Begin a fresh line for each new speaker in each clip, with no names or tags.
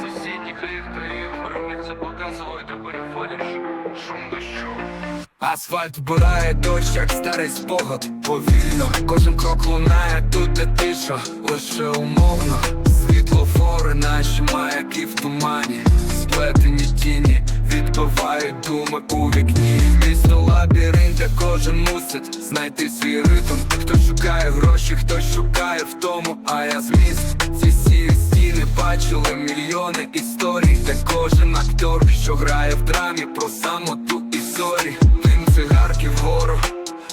Сусідніх ліхтарів Ромляться показують у переходиш Шум дощу.
Асфальт вбирає дощ, як старий спогад. Повільно, кожен крок лунає, тут де тиша. Лише умовно, світлофори наші маяки в тумані. Сплетені тіні, відбивають думи у вікні. Місто лабіринт, де кожен мусить знайти свій ритм. Хто шукає гроші, історій, де кожен актор, що грає в драмі про самоту і зорі. Дим цигарки вгору,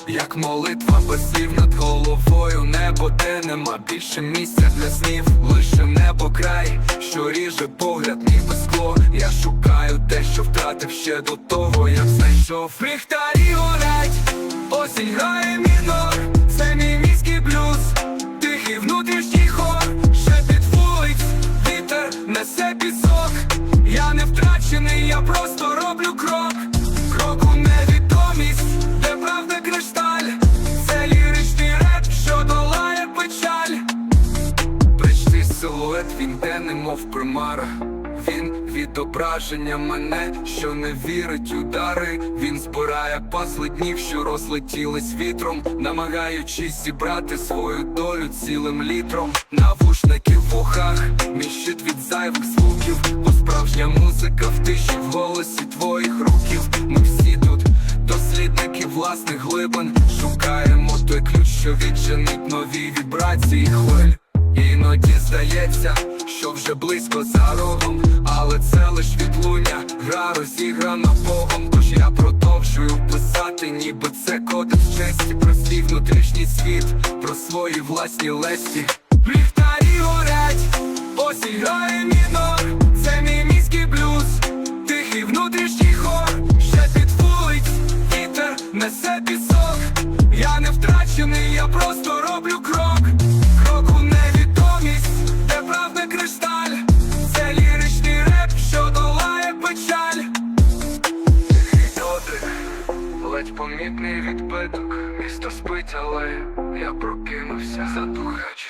як молитва без слів над головою. Небо, де нема більше місця для снів. Лише небо край, що ріже погляд, ніби скло. Я шукаю те, що втратив ще до того, як знайшов. Ліхтарі горять, осінь грає мінор. Це мій міський блюз, тихий внутрішній хор силует, він де немов примара. Він відображення мене, що не вірить у дари. Він збирає пазли днів, що розлетілись вітром Намагаючись зібрати свою долю цілим літром. Навушники в вухах, мій щит від зайвих звуків. Бо справжня музика в тиші в голосі твоїх руків. Ми всі тут дослідники власних глибин. Шукаємо той ключ, що відчинить нові вібрації хвиль Іноді здається, що вже близько за рогом, але це лиш відлуння, гра розіграна Богом. Тож я продовжую писати, ніби це кодекс честі про свій внутрішній світ, про свої власні лесті. Ліхтарі горять, осінь грає мінор, це мій міський блюз, тихий внутрішній хор, ще під вулиць, вітер несе пісок. Ледь помітний відбиток, місто спить, але я прокинувся, задухаючи